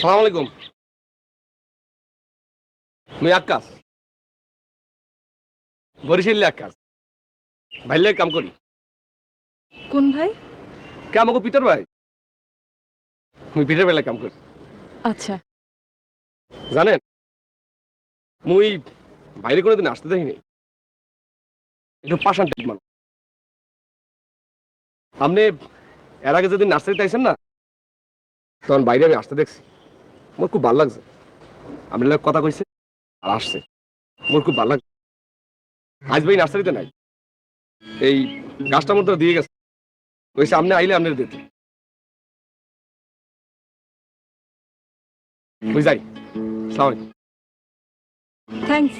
সালাম আলাইকুম। মুই আকাশ। বরিশালে আকাশ। ভাইলে কাম করি। কোন ভাই? কে আমাকে পিটার ভাই? মুই পিটার বেলায় কাম করি। আচ্ছা। জানেন? মুই বাইরে কোনোদিন আসতে দেখিনি। একটু পাশান টাইপ মানুষ। আপনি এর আগে যেদিন নার্সারিতে আইসেন না তখন বাইরে আমি আসতে দেখছি। মোর খুব ভালো লাগছে। আপনি লোক কথা কইছে আর আসছে। মোর খুব ভালো লাগছে। আজ ভাই নার্সারিতে নাই। এই গাছটা মধ্যে দিয়ে গেছে। ওই আপনি আইলে আপনার দিতে। বুঝাই সাউন্ড থ্যাংকস